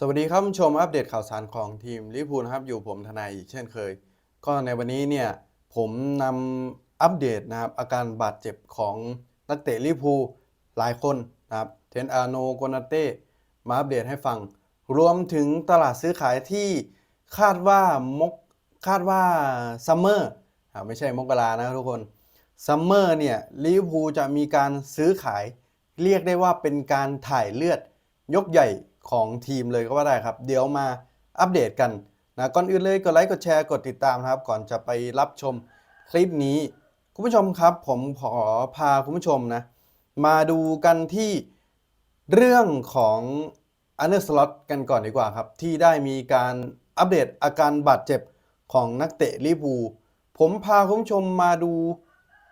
สวัสดีครับผู้ชมอัปเดตข่าวสารของทีมลิพูลนะครับ อยู่ผมทนายอีกเช่นเคย ก็ในวันนี้เนี่ยผมนำอัปเดตนะครับอาการบาดเจ็บของนักเตะลิพูลหลายคนนะครับเทนอาโนโกนาเต้มาอัปเดตให้ฟัง รวมถึงตลาดซื้อขายที่คาดว่ามกคาดว่าซัมเมอร์ไม่ใช่มกรานะทุกคนซัมเมอร์เนี่ยลิพูจะมีการซื้อขาย เรียกได้ว่าเป็นการถ่ายเลือดยกใหญ่ ของทีมเลยก็ว่าได้ครับ เดี๋ยวมาอัปเดตกันนะก่อนอื่นเลยกดไลค์กดแชร์กดติดตามนะครับ ก่อนจะไปรับชมคลิปนี้ คุณผู้ชมครับ ผมขอพาคุณผู้ชมนะ มาดูกันที่เรื่องของอันเดอร์สล็อตกันก่อนดีกว่าครับ ที่ได้มีการอัปเดตอาการบาดเจ็บของนักเตะลิเวอร์พูผมพาคุณผู้ชมมาดู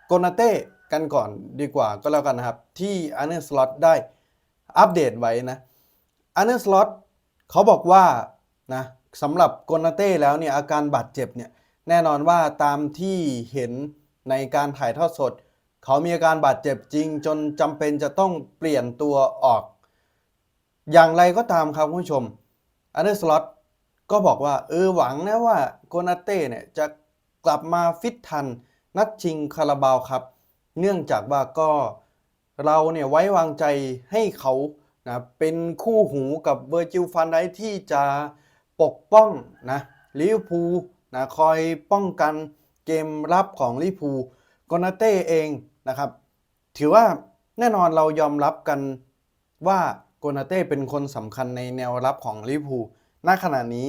โกนาเต้กันก่อนดีกว่าก็แล้วกันนะครับ ที่อันเดอร์สล็อตได้อัปเดตไว้นะ อันเดอร์สล็อตเขาบอกว่านะสำหรับโกนาเต้แล้วเนี่ยอาการบาดเจ็บเนี่ยแน่นอนว่าตามที่เห็นในการถ่ายทอดสด เขามีอาการบาดเจ็บจริง จนจำเป็นจะต้องเปลี่ยนตัวออก อย่างไรก็ตามครับคุณผู้ชมอันเดอร์สล็อตก็บอกว่าเออหวังนะว่าโกนาเต้เนี่ยจะกลับมาฟิตทัน นัดชิงคาราบาวครับ เนื่องจากว่าก็เราเนี่ยไว้วางใจให้เขา นะเป็นคู่หูกับเวอร์จิลฟันไดที่จะปกป้องนะลิเวอร์พูลนะคอยป้องกันเกมรับของลิเวอร์พูลโกนาเต้เองนะครับ ถือว่าแน่นอนเรายอมรับกันว่าโกนาเต้เป็นคนสำคัญในแนวรับของลิเวอร์พูลณขณะนี้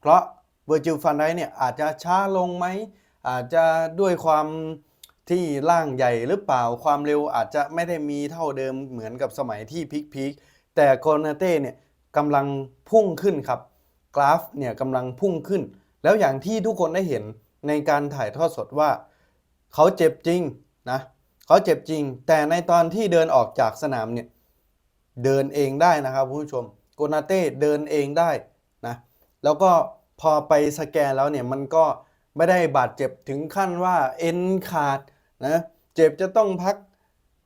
เพราะเวอร์จิลฟันไดเนี่ยอาจจะช้าลงไหมอาจจะด้วยความ ที่ร่างใหญ่หรือเปล่าความเร็วอาจจะไม่ได้มีเท่าเดิมเหมือนกับสมัยที่พีคๆแต่โกนาเต้เนี่ยกำลังพุ่งขึ้นครับ กราฟเนี่ยกำลังพุ่งขึ้น แล้วอย่างที่ทุกคนได้เห็นในการถ่ายทอดสดว่า เขาเจ็บจริงนะเขาเจ็บจริง แต่ในตอนที่เดินออกจากสนามเนี่ยเดินเองได้นะครับคุณผู้ชมโกนาเต้เดินเองได้นะแล้วก็พอไปสแกนแล้วเนี่ยมันก็ ไม่ได้บาดเจ็บถึงขั้นว่าเอ็นขาดนะเจ็บจะต้องพัก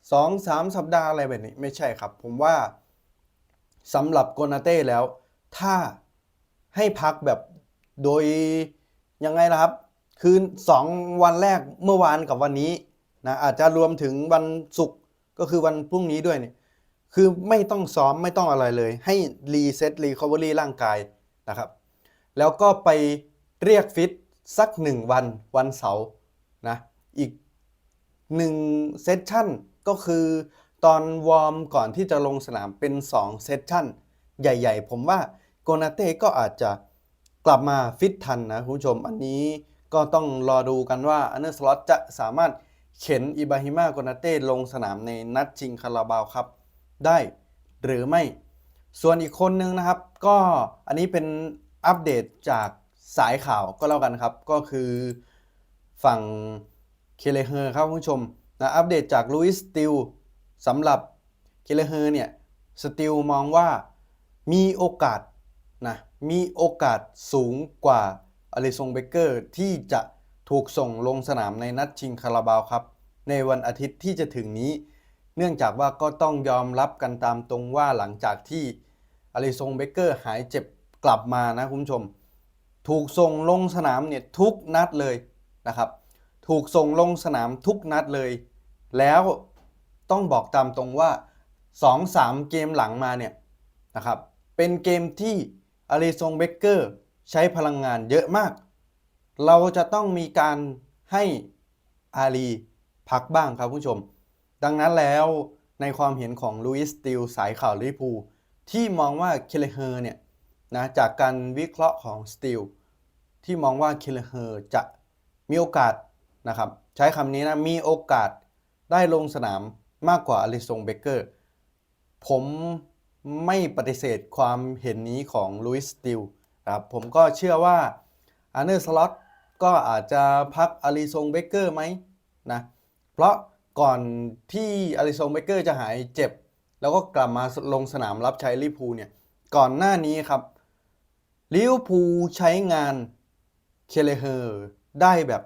2-3 สัปดาห์อะไรแบบนี้ ไม่ใช่ครับ ผมว่าสำหรับโกนาเต้แล้ว ถ้าให้พักแบบโดยยังไงล่ะครับ คือ 2 วันแรกเมื่อวานกับวันนี้นะอาจจะรวมถึงวันศุกร์ก็คือวันพรุ่งนี้ด้วยเนี่ยคือไม่ต้องซ้อมไม่ต้องอะไรเลย ให้รีเซ็ตรีคอเวอรี่ร่างกายนะครับ แล้วก็ไปเรียกฟิต สักหนึ่งวันวันเสาร์นะอีกหนึ่งเซสชั่นก็คือตอนวอร์มก่อนที่จะลงสนามเป็น2เซสชั่นใหญ่ๆ ผมว่าโกนาเต้ก็อาจจะกลับมาฟิตทันนะคุณผู้ชม อันนี้ก็ต้องรอดูกันว่าอันเดอร์สล็อตจะสามารถเข็นอิบาฮิมาโกนาเต้ลงสนามในนัดชิงคาราบาวครับได้หรือไม่ ส่วนอีกคนนึงนะครับ ก็อันนี้เป็นอัปเดตจาก สายข่าวก็แล้วกันครับ ก็คือฝั่งเคเลเฮอร์ครับคุณผู้ชมนะอัปเดตจากลุยสติลสำหรับเคเลเฮอร์เนี่ยสติลมองว่ามีโอกาสนะมีโอกาสสูงกว่าอลิซงเบเกอร์ที่จะถูกส่งลงสนามในนัดชิงคาราบาวครับ ในวันอาทิตย์ที่จะถึงนี้ เนื่องจากว่าก็ต้องยอมรับกันตามตรงว่าหลังจากที่อลิซงเบเกอร์หายเจ็บกลับมานะคุณผู้ชม ถูกส่งลงสนามเนี่ยทุกนัดเลยนะครับ ถูกส่งลงสนามทุกนัดเลย แล้วต้องบอกตามตรงว่า 2-3 เกมหลังมาเนี่ยนะครับเป็นเกมที่อลิซงเบเกอร์ใช้พลังงานเยอะมาก เราจะต้องมีการให้อาลีพักบ้างครับผู้ชม ดังนั้นแล้วในความเห็นของลุยส์ติลสายข่าวลิพูที่มองว่าเคเลเฮอร์เนี่ยนะจากการวิเคราะห์ของสติล ที่มองว่าเคเลเฮอร์จะมีโอกาสนะครับ ใช้คำนี้นะ มีโอกาสได้ลงสนามมากกว่าอลิซงเบเกอร์ ผมไม่ปฏิเสธความเห็นนี้ของลุยส์ติลครับผมก็เชื่อว่าอันเนอร์สล็อตก็อาจจะพักอลิซงเบเกอร์ไหมนะเพราะก่อนที่อลิซงเบเกอร์จะหายเจ็บ แล้วก็กลับมาลงสนามรับใช้ลิพูเนี่ย ก่อนหน้านี้ครับลิวพูใช้งาน เคเลเฮอร์ได้แบบ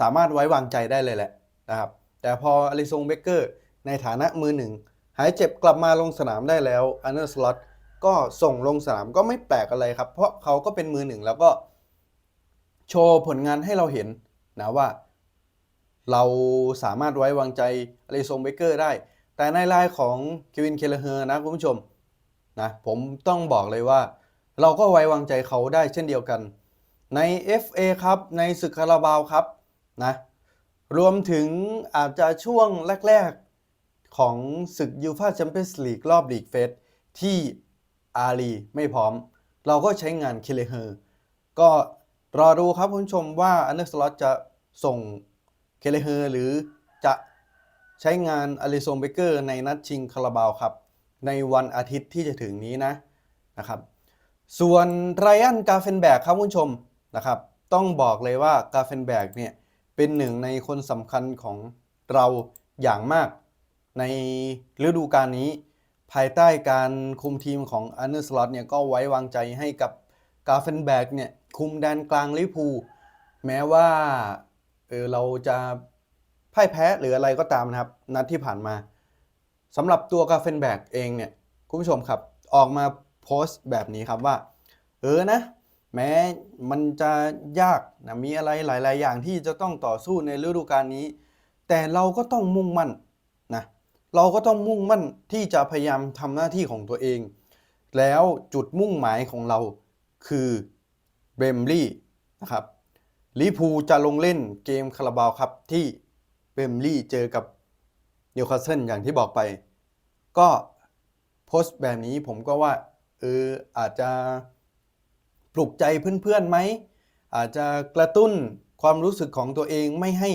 สามารถไว้วางใจได้เลยแหละนะครับ แต่พออลิซงเบเกอร์ในฐานะมือหนึ่ง หายเจ็บกลับมาลงสนามได้แล้วอันเดอร์สล็อตก็ส่งลงสนามก็ไม่แปลกอะไรครับ เพราะเขาก็เป็นมือหนึ่งแล้วก็โชว์ผลงานให้เราเห็นนะว่า เราสามารถไว้วางใจอเลซงเบเกอร์ได้ แต่ในรายของเควินเคลเฮอร์นะคุณผู้ชมนะผมต้องบอกเลยว่า เราก็ไว้วางใจเขาได้เช่นเดียวกัน ใน FA ครับในศึกคาราบาวครับนะรวมถึงอาจจะช่วงแรก ๆ ของศึกยูฟาแชมเปี้ยนส์ลีกรอบลีกเฟสที่อาลีไม่พร้อม เราก็ใช้งานเคเลเฮอร์ก็รอดูครับคุณผู้ชมว่าอันเดอร์สล็อตจะส่งเคเลเฮอร์หรือจะใช้งานอลิซงเบเกอร์ในนัดชิงคาราบาวครับ ในวันอาทิตย์ที่จะถึงนี้นะนะครับ ส่วนไรอันกาเฟนแบกครับคุณผู้ชม นะครับ ต้องบอกเลยว่ากาเฟนแบกเนี่ยเป็นหนึ่งในคนสำคัญของเราอย่างมากในฤดูกาลนี้ ภายใต้การคุมทีมของอันเดอร์สล็อตเนี่ยก็ไว้วางใจให้กับกาเฟนแบกเนี่ยคุมแดนกลางลิพูแม้ว่าเออเราจะพ่ายแพ้หรืออะไรก็ตามนะครับ นัดที่ผ่านมาสำหรับตัวกาเฟนแบกเองเนี่ย คุณผู้ชมครับ ออกมาโพสต์แบบนี้ครับว่า เออนะ แม้มันจะยากนะมีอะไรหลาย ๆ อย่างที่จะต้องต่อสู้ในฤดูกาลนี้ แต่เราก็ต้องมุ่งมั่นนะเราก็ต้องมุ่งมั่นที่จะพยายามทำหน้าที่ของตัวเอง แล้วจุดมุ่งหมายของเราคือเบมลี่นะครับลิพูจะลงเล่นเกมคาราบาวครับที่เบมลี่เจอกับนิวคาสเซิลอย่างที่บอกไป ก็โพสต์แบบนี้ผมก็ว่าเอออาจจะ ปลุกใจเพื่อนๆไหม อาจจะกระตุ้นความรู้สึกของตัวเองไม่ให้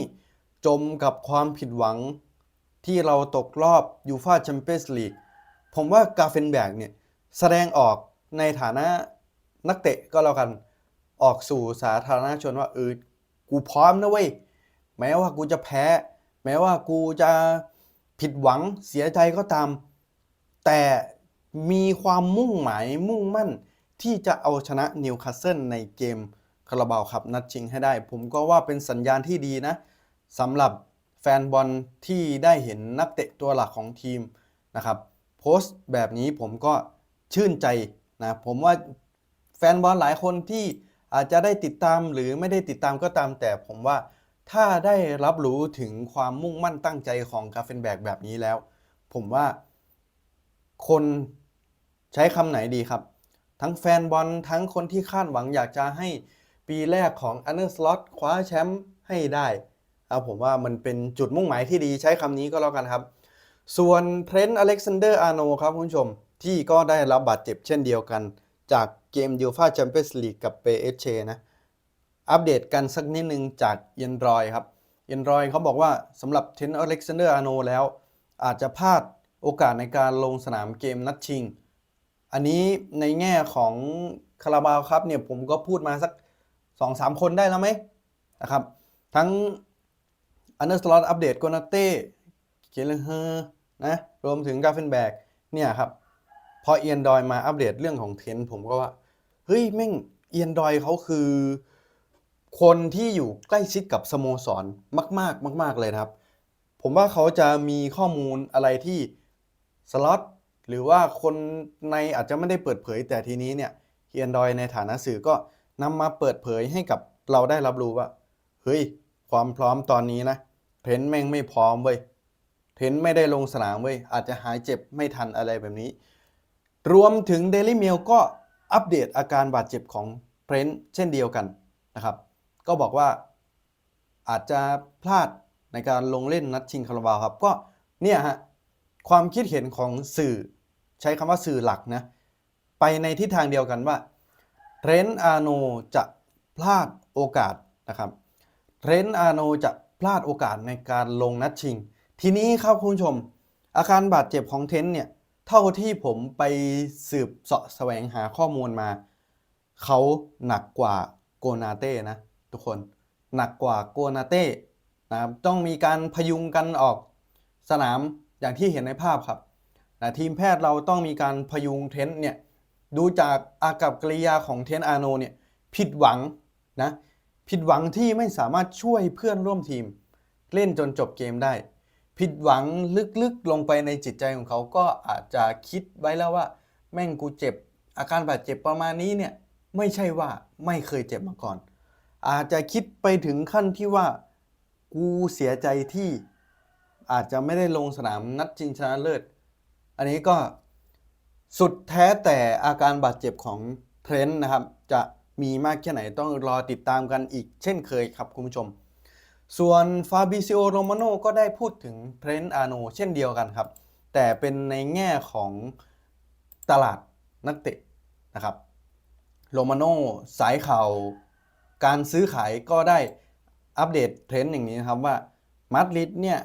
จมกับความผิดหวัง ที่เราตกรอบยูฟาแชมเปี้ยนส์ลีกผมว่ากาเฟนแบกเนี่ยแสดงออกในฐานะนักเตะก็แล้วกันออกสู่สาธารณชนว่าเออกูพร้อมนะเว้ย แม้ว่ากูจะแพ้ แม้ว่ากูจะผิดหวังเสียใจก็ตาม แต่มีความมุ่งหมายมุ่งมั่น ที่จะเอาชนะนิวคาสเซิลในเกมคาราบาวครับนัดชิงให้ได้ ผมก็ว่าเป็นสัญญาณที่ดีนะสำหรับแฟนบอลที่ได้เห็นนักเตะตัวหลักของทีมนะครับโพสต์แบบนี้ผมก็ชื่นใจนะผมว่าแฟนบอลหลายคนที่อาจจะได้ติดตามหรือไม่ได้ติดตามก็ตาม แต่ผมว่าถ้าได้รับรู้ถึงความมุ่งมั่นตั้งใจของกาเฟนแบกแบบนี้แล้ว ผมว่าคนใช้คำไหนดีครับ ทั้งแฟนบอลทั้งคนที่คาดหวังอยากจะให้ปีแรกของอันเดอร์สล็อตคว้าแชมป์ให้ได้เอาผมว่ามันเป็นจุดมุ่งหมายที่ดีใช้คำนี้ก็แล้วกันครับ ส่วนเทรนต์อเล็กซานเดอร์อาร์โนครับคุณผู้ชม ที่ก็ได้รับบาดเจ็บเช่นเดียวกัน จากเกมยูฟาแชมเปี้ยนส์ลีกกับเปเอเชนะ อัปเดตกันสักนิดนึงจากเยนรอยครับเยนรอยเขาบอกว่าสำหรับเทรนต์อเล็กซานเดอร์อาร์โนแล้ว อาจจะพลาดโอกาสในการลงสนามเกมนัดชิง อันนี้ในแง่ของคาราบาวครับเนี่ยผมก็พูดมาสัก2-3คนได้แล้วไหมนะครับทั้งอันเดอร์สล็อตอัปเดตโกนาเต้เกลเฮอร์นะรวมถึงกาเฟนแบกเนี่ยครับพอเอียนดอยมาอัปเดตเรื่องของเทนผมก็ว่า เฮ้ยแม่งเอียนดอยเขาคือ คนที่อยู่ใกล้ชิดกับสโมสรมากๆ มาก ๆ เลยครับ ผมว่าเขาจะมีข้อมูลอะไรที่สล็อต หรือว่าคนในอาจจะไม่ได้เปิดเผย แต่ทีนี้เนี่ยเอียนดอยในฐานะสื่อก็นำมาเปิดเผยให้กับเราได้รับรู้ว่า เฮ้ย ความพร้อมตอนนี้นะเทรนต์แม่งไม่พร้อมเว้ยเทรนต์ไม่ได้ลงสนามเว้ยอาจจะหายเจ็บไม่ทันอะไรแบบนี้ รวมถึง Daily Mail ก็อัปเดตอาการบาดเจ็บของเทรนต์เช่นเดียวกันนะครับ ก็บอกว่าอาจจะพลาดในการลงเล่นนัดชิงคาราบาวครับ ก็เนี่ยฮะ ความคิดเห็นของสื่อใช้คำว่าสื่อหลักนะ ไปในทิศทางเดียวกันว่าเทรนต์อาโนจะพลาดโอกาสนะครับเทรนต์อาโนจะพลาดโอกาสในการลงนัดชิง ทีนี้ครับคุณผู้ชม อาการบาดเจ็บของเทรนต์เนี่ย เท่าที่ผมไปสืบเสาะแสวงหาข้อมูลมา เขาหนักกว่าโกนาเต้นะ ทุกคนหนักกว่าโกนาเต้นะครับต้องมีการพยุงกันออกสนาม อย่างที่เห็นในภาพครับนะทีมแพทย์เราต้องมีการพยุงเทนต์เนี่ยดูจากอากับกริยาของเทนอาโนเนี่ยผิดหวังนะผิดหวังที่ไม่สามารถช่วยเพื่อนร่วมทีม เล่นจนจบเกมได้ ผิดหวังลึกๆลงไปในจิตใจของเขาก็อาจจะคิดไว้แล้วว่า แม่งกูเจ็บ อาการบาดเจ็บประมาณนี้เนี่ยไม่ใช่ว่าไม่เคยเจ็บมาก่อน อาจจะคิดไปถึงขั้นที่ว่ากูเสียใจที่ อาจจะไม่ได้ลงสนามนัดชิงชนะเลิศ อันนี้ก็สุดแท้แต่อาการบาดเจ็บของเทรนต์นะครับ จะมีมากแค่ไหนต้องรอติดตามกันอีกเช่นเคยครับคุณผู้ชม ส่วนฟาบิซิโอโรมาโนก็ได้พูดถึงเทรนต์อาโนเช่นเดียวกันครับ แต่เป็นในแง่ของตลาดนักเตะนะครับโรมาโนสายข่าวการซื้อขายก็ได้อัปเดตเทรนด์อย่างนี้นะครับว่ามาดริดเนี่ย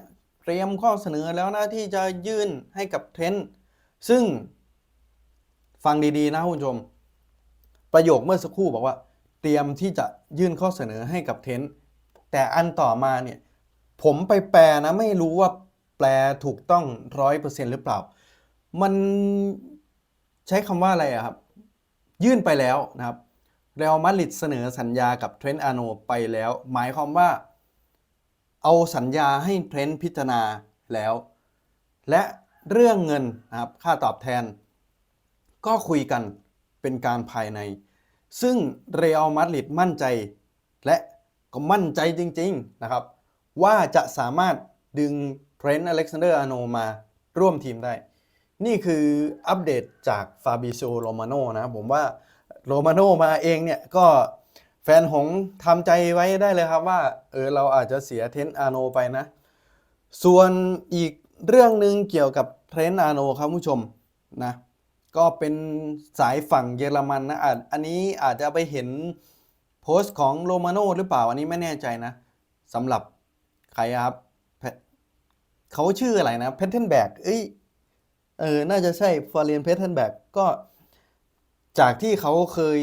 เตรียมข้อเสนอแล้วนะที่จะยื่นให้กับเทรนต์ซึ่งฟังดีๆนะคุณผู้ชม ประโยคเมื่อสักครู่บอกว่า เตรียมที่จะยื่นข้อเสนอให้กับเทรนต์แต่อันต่อมาเนี่ย ผมไปแปลนะ ไม่รู้ว่าแปลถูกต้องร้อยเปอร์เซ็นหรือเปล่า มันใช้คำว่าอะไรอะครับ ยื่นไปแล้วนะครับเรอัลมาดริดเสนอสัญญากับเทรนต์อาโนไปแล้ว หมายความว่า เอาสัญญาให้เทรนต์พิจารณาแล้ว และเรื่องเงินนะครับค่าตอบแทน ก็คุยกันเป็นการภายใน ซึ่งเรอัลมาดริดมั่นใจ และก็มั่นใจจริง ๆ นะครับ ว่าจะสามารถดึงเทรนต์อเล็กซานเดอร์อาโนมาร่วมทีมได้ นี่คืออัปเดตจากฟาบิโ o โรมาโนนะผมว่าโรมาโนมาเองเนี่ยก็ แฟนหงทำใจไว้ได้เลยครับว่าเออเราอาจจะเสียเทนต์อาโนไปนะ ส่วนอีกเรื่องหนึ่งเกี่ยวกับเทรนต์อาโนครับผู้ชมนะก็เป็นสายฝั่งเยอรมันนะอาจอันนี้อาจจะไปเห็นโพสต์ของโรมาโนหรือเปล่า อันนี้ไม่แน่ใจนะสำหรับใครครับเขาชื่ออะไรนะเพทเทนแบกเอ้ยเออน่าจะใช่ฟอร์เรียนเพทเทนแบกก็จากที่เขาเคย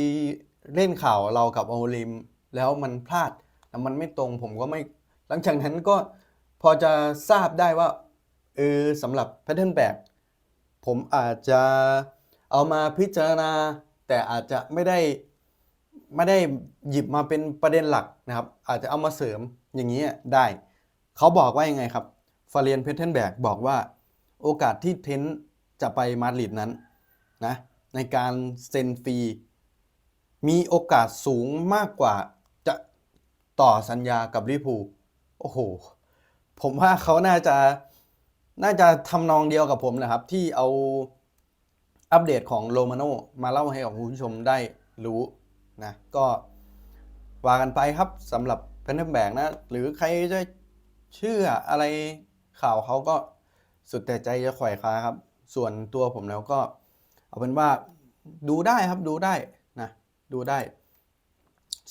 เล่นข่าวเรากับโอลิม แล้วมันพลาดแต่มันไม่ตรงผมก็ไม่ หลังจากนั้นก็พอจะทราบได้ว่าเออสำหรับแพทเทิร์นแบกผมอาจจะเอามาพิจารณา แต่อาจจะไม่ได้ไม่ได้หยิบมาเป็นประเด็นหลักนะครับ อาจจะเอามาเสริมอย่างนี้ได้ เขาบอกว่ายังไงครับฟาเรียนเพทเทนแบกบอกว่าโอกาสที่เทนต์จะไปมาดริดนั้นนะในการเซ็นฟรี มีโอกาสสูงมากกว่าจะต่อสัญญากับลิพูโอ้โห ผมว่าเขาน่าจะน่าจะทำนองเดียวกับผมนะครับ ที่เอาอัปเดตของโรมาโนมาเล่าให้กับคุณผู้ชมได้รู้นะก็ว่ากันไปครับสำหรับเพนเทนแบกนะ หรือใครจะเชื่ออะไรข่าวเขาก็สุดแต่ใจจะขวายค้าครับ ส่วนตัวผมแล้วก็ เอาเป็นว่าดูได้ครับดูได้ ดูได้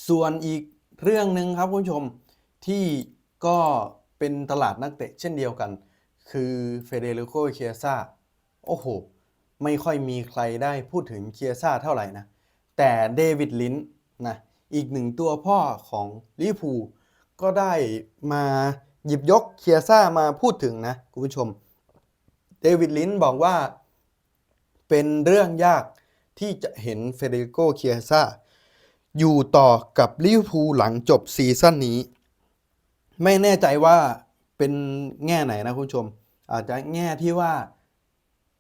ส่วนอีกเรื่องหนึ่งครับคุณผู้ชมที่ก็เป็นตลาดนักเตะเช่นเดียวกัน คือเฟเดริโกเคียซ่าโอ้โห ไม่ค่อยมีใครได้พูดถึงเคียซ่าเท่าไหร่นะ แต่เดวิดลินช์นะอีกหนึ่งตัวพ่อของลิพูก็ได้มาหยิบยกเคียซ่ามาพูดถึงนะคุณผู้ชม เดวิดลินช์บอกว่าเป็นเรื่องยาก ที่จะเห็นเฟเดริโกเคียซ่าอยู่ต่อกับลิเวอร์พูลหลังจบซีซั่นนี้ ไม่แน่ใจว่าเป็นแง่ไหนนะคุณผู้ชม อาจจะแง่ที่ว่า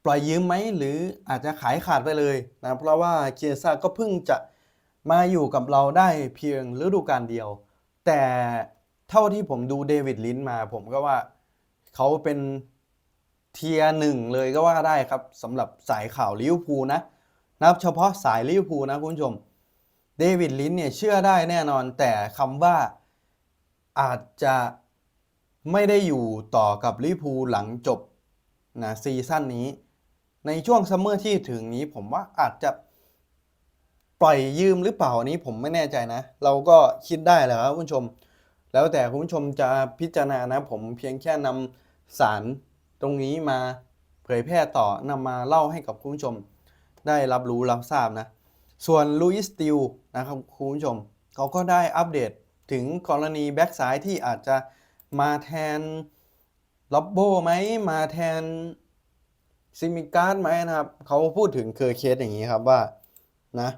ปล่อยยืมไหมหรืออาจจะขายขาดไปเลยนะเพราะว่าเคียซ่าก็เพิ่งจะมาอยู่กับเราได้เพียงฤดูกาลเดียว แต่เท่าที่ผมดูเดวิดลินมา ผมก็ว่าเขาเป็นเทียร์หนึ่งเลยก็ว่าได้ครับสำหรับสายข่าวลิเวอร์พูลนะ นับเฉพาะสายลิเวอร์พูลนะคุณผู้ชมเดวิดลินเนี่ยเชื่อได้แน่นอนแต่คำว่าอาจจะไม่ได้อยู่ต่อกับลิเวอร์พูลหลังจบนะซีซั่นนี้ ในช่วงซัมเมอร์ที่ถึงนี้ผมว่าอาจจะปล่อยยืมหรือเปล่าอันนี้ผมไม่แน่ใจนะ เราก็คิดได้แหละครับคุณผู้ชม แล้วแต่คุณผู้ชมจะพิจารณานะ ผมเพียงแค่นำสารตรงนี้มาเผยแพร่ต่อนำมาเล่าให้กับคุณผู้ชม ได้รับรู้รับทราบนะ ส่วนลุยส์ติลนะครับคุณผู้ชมเขาก็ได้อัปเดตถึงกรณีแบ็กซ้ายที่อาจจะมาแทนล็อบโบไหมมาแทนซิมิการ์ดไหมนะครับเขาพูดถึงเคอร์เคสอย่างนี้ครับว่านะ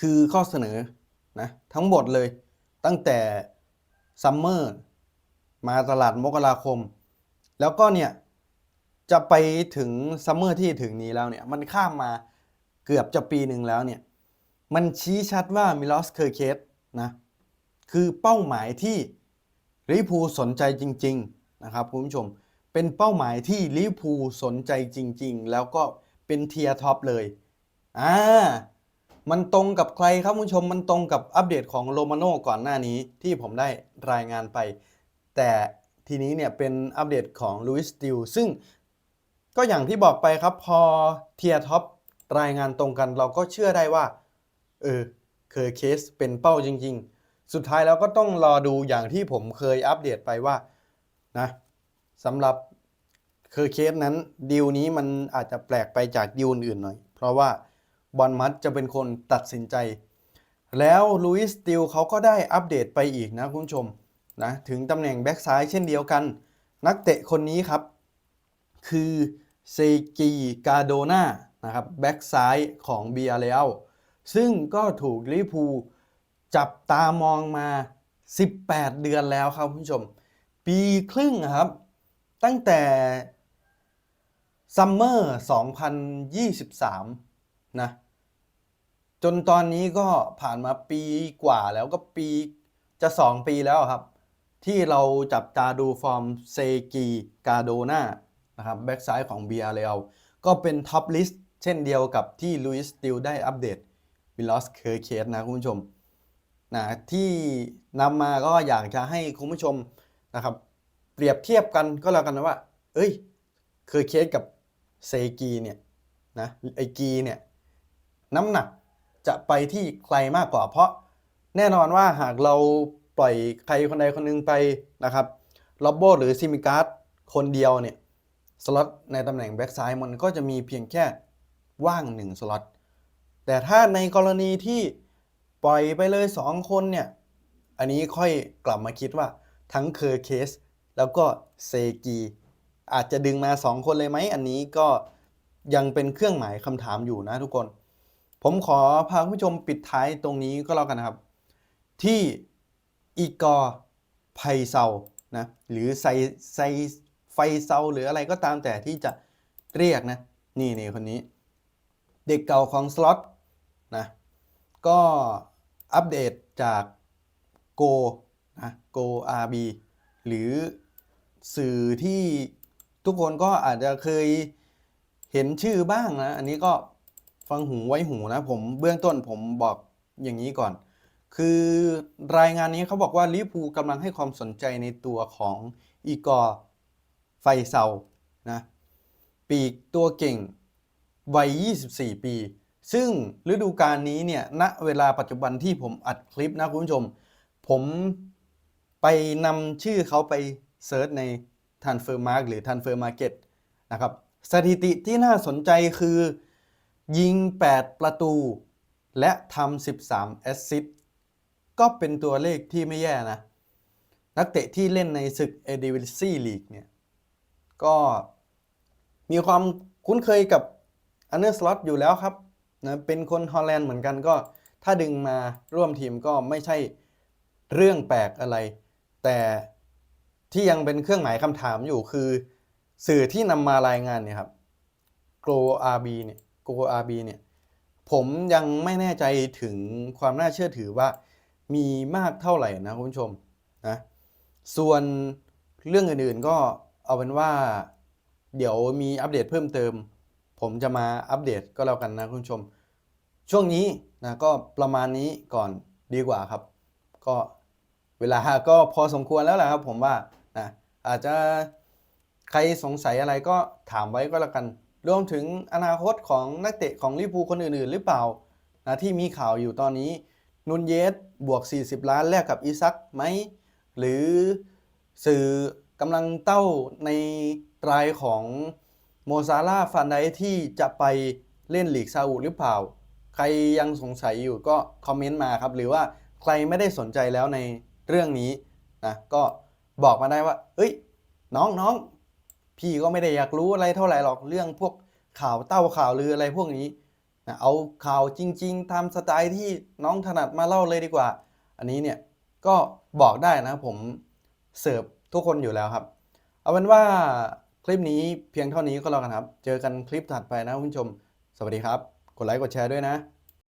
คือข้อเสนอนะทั้งหมดเลยตั้งแต่ซัมเมอร์มาตลาดมกราคม แล้วก็เนี่ย จะไปถึงซัมเมอร์ที่ถึงนี้แล้วเนี่ย มันข้ามมาเกือบจะปีหนึ่งแล้วเนี่ย มันชี้ชัดว่ามิลอสเคอร์เคสนะ คือเป้าหมายที่ลิพูสนใจจริง ๆ นะครับคุณผู้ชม เป็นเป้าหมายที่ลิพูสนใจจริง ๆ แล้วก็เป็นเทียร์ท็อปเลย อ่า มันตรงกับใครครับคุณผู้ชม มันตรงกับอัปเดตของโรมาโน่ก่อนหน้านี้ที่ผมได้รายงานไป แต่ทีนี้เนี่ยเป็นอัปเดตของลุยส์ติลซึ่ง ก็อย่างที่บอกไปครับพอเทียท็อปรายงานตรงกันเราก็เชื่อได้ว่า เออเคยเคสเป็นเป้าจริง ๆ สุดท้ายแล้วก็ต้องรอดูอย่างที่ผมเคยอัปเดตไปว่านะสำหรับเคอร์เคสนั้นดีลนี้มันอาจจะแปลกไปจากดีลอื่นๆหน่อย เพราะว่าบอลมัดจะเป็นคนตัดสินใจ แล้วลุยส์ติลเขาก็ได้อัปเดตไปอีกนะคุณผู้ชมนะถึงตำแหน่งแบ็กซ้ายเช่นเดียวกัน นักเตะคนนี้ครับ คือ เซกีกาโดนานะครับแบ็กซ้ายของเบียเรลซึ่งก็ถูกลิพูจับตามองมา 18 เดือนแล้วครับคุณผู้ชม ปีครึ่งครับ ตั้งแต่ซัมเมอร์2023 นะ จนตอนนี้ก็ผ่านมาปีกว่าแล้วก็ปีจะ 2 ปีแล้วครับ ที่เราจับตาดูฟอร์มเซกีกาโดนา นะครับแบ็กซ้ายของเบียเรลก็เป็นท็อปลิสต์เช่นเดียวกับที่ลุยส์ติลได้อัปเดตวิลลอสเคอร์เคสนะคุณผู้ชมนะที่นำมาก็อยากจะให้คุณผู้ชมนะครับ เปรียบเทียบกันก็แล้วกันนะว่า เอ้ยเคอร์เคสกับเซกีเนี่ยนะไอกีเนี่ยน้ำหนักจะไปที่ใครมากกว่า เพราะแน่นอนว่าหากเราปล่อยใครคนใดคนหนึงไปนะครับล็อบโบหรือซิมิการ์ดคนเดียวเนี่ย สล็อตในตำแหน่งแบ็กซ้ายมันก็จะมีเพียงแค่ว่างหนึ่งสล็อต แต่ถ้าในกรณีที่ปล่อยไปเลย 2 คนเนี่ย อันนี้ค่อยกลับมาคิดว่าทั้งเคอร์เคส แล้วก็เซกี อาจจะดึงมา 2 คนเลยไหม อันนี้ก็ยังเป็นเครื่องหมายคำถามอยู่นะทุกคน ผมขอพาผู้ชมปิดท้ายตรงนี้ก็แล้วกันนะครับ ที่อีกอร์ไพเซานะหรือไซไซ ฟเซาหรืออะไรก็ตามแต่ที่จะเรียกนะ นี่นี่คนนี้ เด็กเก่าของสล็อตนะก็อัปเดตจากโกนะโก RB หรือสื่อที่ทุกคนก็อาจจะเคยเห็นชื่อบ้างนะ อันนี้ก็ฟังหูไว้หูนะ ผมเบื้องต้นผมบอกอย่างนี้ก่อน คือรายงานนี้เขาบอกว่าลิเวอร์พูกำลังให้ความสนใจในตัวของอีกอร์ เซานะปีกตัวเก่งวัย 24 ปี ซึ่งฤดูกาลนี้เนี่ยณเวลาปัจจุบันที่ผมอัดคลิปนะคุณผู้ชม ผมไปนำชื่อเขาไปเซิร์ชใน Transfer Mark หรือ Transfer Market นะครับสถิติที่น่าสนใจคือ ยิง 8 ประตู และทำ 13 แอสซิสต์ก็เป็นตัวเลขที่ไม่แย่นะ นักเตะที่เล่นในศึกเอดิวิซี่ลีกเนี่ย ก็มีความคุ้นเคยกับอันเนอร์สล็อตอยู่แล้วครับนะเป็นคนฮอลแลนด์เหมือนกันก็ถ้าดึงมาร่วมทีมก็ไม่ใช่เรื่องแปลกอะไร แต่ที่ยังเป็นเครื่องหมายคำถามอยู่คือ สื่อที่นำมารายงานเนี่ยครับ Go RB เนี่ย Go RB เนี่ยผมยังไม่แน่ใจถึงความน่าเชื่อถือว่ามีมากเท่าไหร่นะคุณผู้ชมนะส่วนเรื่องอื่นๆก็ เอาเป็นว่า เดี๋ยวมีอัปเดตเพิ่มเติม ผมจะมาอัปเดตก็แล้วกันนะคุณผู้ชม ช่วงนี้นะก็ประมาณนี้ก่อนดีกว่าครับ ก็เวลาก็พอสมควรแล้วแหละครับ ผมว่านะอาจจะใครสงสัยอะไรก็ถามไว้ก็แล้วกัน รวมถึงอนาคตของนักเตะของลิเวอร์พูคนอื่น ๆ หรือเปล่านะที่มีข่าวอยู่ตอนนี้นุนเยสบวก 40 ล้านแลกกับอีซักไหม หรือสื่อ กำลังเต้าในรายของโมซาลาฟันไดที่จะไปเล่นหลีกซาอุหรือเปล่า ใครยังสงสัยอยู่ก็คอมเมนต์มาครับ หรือว่าใครไม่ได้สนใจแล้วในเรื่องนี้นะก็บอกมาได้ว่า เอ้ย น้องน้องพี่ก็ไม่ได้อยากรู้อะไรเท่าไหร่หรอกเรื่องพวกข่าวเต้าข่าวลืออะไรพวกนี้นะเอาข่าวจริง ๆตามสไตล์ที่น้องถนัดมาเล่าเลยดีกว่า อันนี้เนี่ยก็บอกได้นะผมเสิร์ฟ ทุกคนอยู่แล้วครับ เอาเป็นว่าคลิปนี้เพียงเท่านี้ก็แล้วกันครับ เจอกันคลิปถัดไปนะคุณผู้ชม สวัสดีครับ กดไลค์กดแชร์ด้วยนะ